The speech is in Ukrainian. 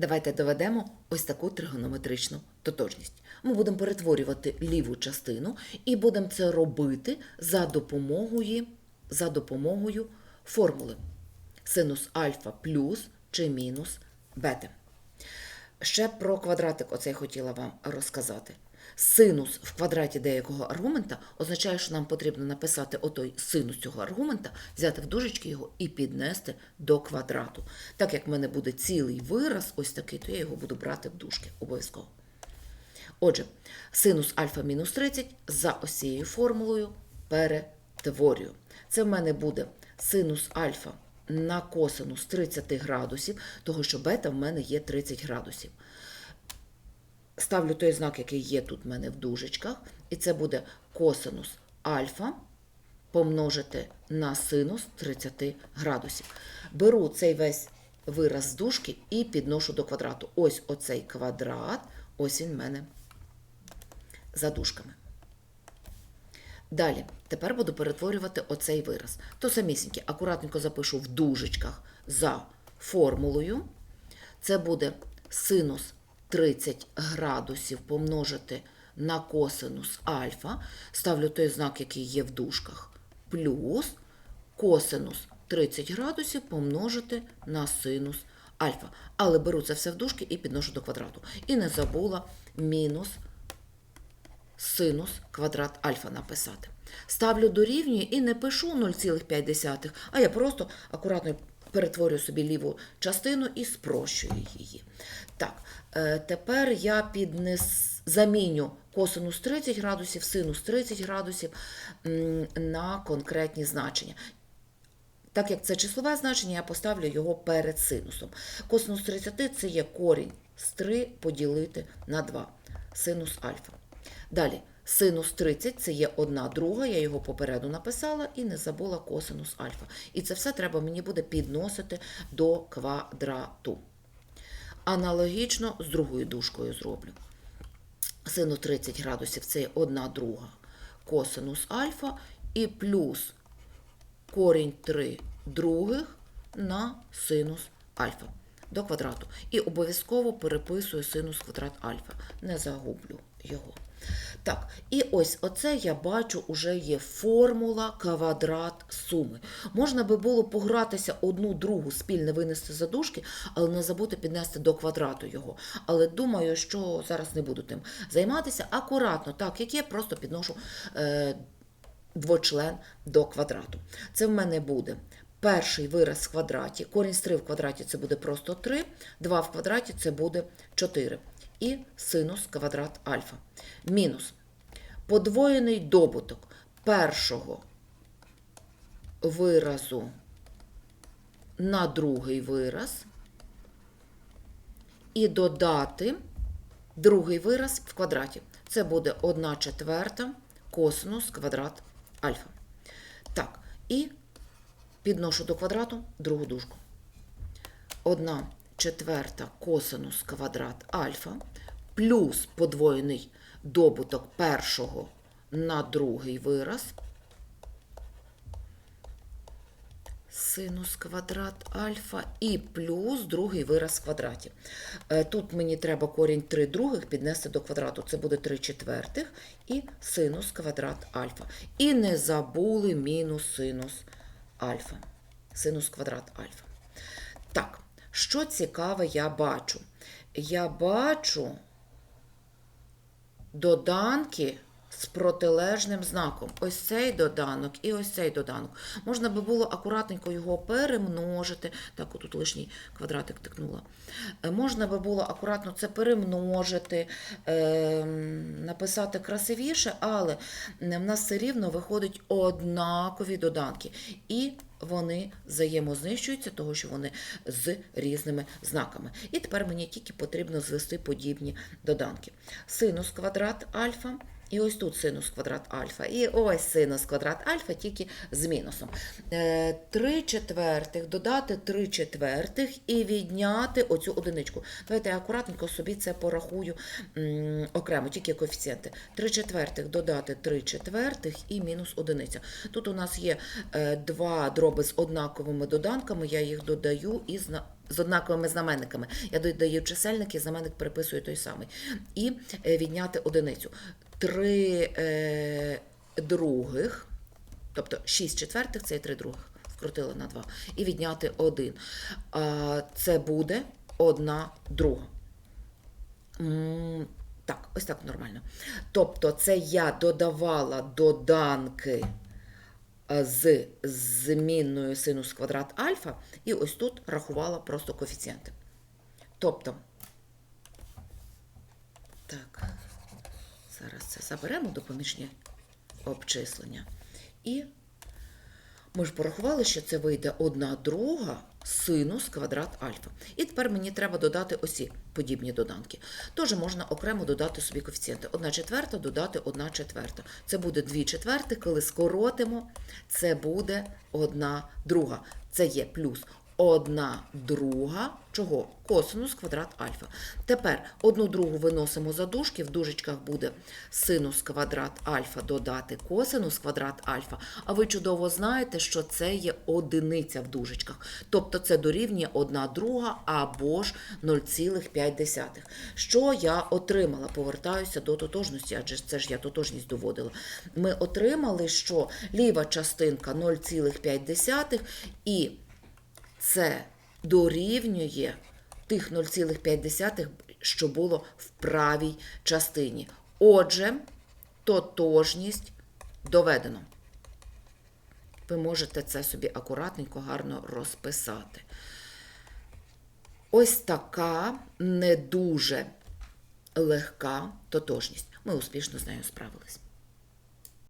Давайте доведемо ось таку тригонометричну тотожність. Ми будемо перетворювати ліву частину і будемо це робити за допомогою, за допомогою формули синус альфа плюс чи мінус бета. Ще про квадратик оцей хотіла вам розказати. Синус в квадраті деякого аргумента означає, що нам потрібно написати отой синус цього аргумента, взяти в дужечки його і піднести до квадрату. Так як в мене буде цілий вираз, ось такий, то я його буду брати в дужки обов'язково. Отже, синус альфа мінус 30 за ось цією формулою перетворюю. Це в мене буде синус альфа на косинус 30 градусів, того що бета в мене є 30 градусів. Ставлю той знак, який є тут в мене в дужечках, і це буде косинус альфа помножити на синус 30 градусів. Беру цей весь вираз з дужки і підношу до квадрату. Ось оцей квадрат, ось він в мене за дужками. Далі, тепер буду перетворювати оцей вираз. То самісіньке, акуратненько запишу в дужечках за формулою. Це буде синус 30 градусів помножити на косинус альфа. Ставлю той знак, який є в дужках, плюс косинус 30 градусів помножити на синус альфа. Але беру це все в дужки і підношу до квадрату. І не забула мінус синус квадрат альфа написати. Ставлю дорівнює і не пишу 0,5, а я просто акуратно перетворюю собі ліву частину і спрощую її. Так, е, тепер я піднес, заміню косинус 30 градусів, синус 30 градусів на конкретні значення. Так як це числове значення, я поставлю його перед синусом. Косинус 30 це є корінь з 3 поділити на 2. Синус альфа. Далі, синус 30 це є одна друга, я його попереду написала і не забула косинус альфа. І це все треба мені буде підносити до квадрату. Аналогічно з другою дужкою зроблю. Синус 30 градусів це є одна друга косинус альфа і плюс корінь 3 других на синус альфа до квадрату. І обов'язково переписую синус квадрат альфа. Не загублю його. Так, і ось оце я бачу, уже є формула квадрат суми. Можна би було погратися одну другу спільне винести за дужки, але не забути піднести до квадрату його. Але думаю, що зараз не буду тим займатися. Акуратно, так, як є, просто підношу е, двочлен до квадрату. Це в мене буде перший вираз в квадраті. Корінь з 3 в квадраті це буде просто 3, 2 в квадраті це буде 4. І синус квадрат альфа. Мінус подвоєний добуток першого виразу на другий вираз і додати другий вираз в квадраті. Це буде 1 четверта косинус квадрат альфа. Так, і підношу до квадрату другу дужку. 1 четверта косинус квадрат альфа плюс подвоєний добуток першого на другий вираз. Синус квадрат альфа і плюс другий вираз в квадраті. Е, Тут мені треба корінь 3 других піднести до квадрату. Це буде 3 четвертих і синус квадрат альфа. І не забули мінус синус альфа. Синус квадрат альфа. Так, що цікаве я бачу? Я бачу доданки з протилежним знаком. Ось цей доданок і ось цей доданок. Можна би було акуратненько його перемножити. Так, отут лишній квадратик тикнула. Е, Можна би було акуратно це перемножити, е, написати красивіше, але в нас все рівно виходить однакові доданки. І вони взаємознищуються, того що вони з різними знаками. І тепер мені тільки потрібно звести подібні доданки. Синус квадрат альфа. І ось тут синус квадрат альфа. І ось синус квадрат альфа, тільки з мінусом. 3 четвертих, додати 3 четвертих і відняти оцю одиничку. Давайте я акуратненько собі це порахую окремо, тільки коефіцієнти. 3 четвертих додати 3 четвертих і мінус одиниця. Тут у нас є е, два дроби з однаковими доданками, я їх додаю і зна- з однаковими знаменниками. Я додаю чисельники, знаменник переписую той самий. І е, відняти одиницю. Три е, других, тобто 6 четвертих це є 3 других. Скрутила на 2. І відняти 1. А, це буде одна друга. Так, ось так нормально. Тобто, це я додавала доданки е, з змінною синус квадрат альфа, і ось тут рахувала просто коефіцієнти. Тобто, так, зараз це заберемо допоміжні обчислення. І ми ж порахували, що це вийде одна друга синус квадрат альфа. І тепер мені треба додати осі подібні доданки. Тож можна окремо додати собі коефіцієнти. Одна четверта додати одна четверта. Це буде дві четверти, коли скоротимо, це буде одна друга. Це є плюс одна друга чого? Косинус квадрат альфа. Тепер одну другу виносимо за дужки, в дужечках буде синус квадрат альфа додати косинус квадрат альфа. А ви чудово знаєте, що це є одиниця в дужечках. Тобто це дорівнює 1 друга або ж 0,5. Що я отримала? Повертаюся до тотожності, адже це ж я тотожність доводила. Ми отримали, що ліва частинка 0,5 і це дорівнює тих 0,5, що було в правій частині. Отже, тотожність доведено. Ви можете це собі акуратненько, гарно розписати. Ось така не дуже легка тотожність. Ми успішно з нею справились.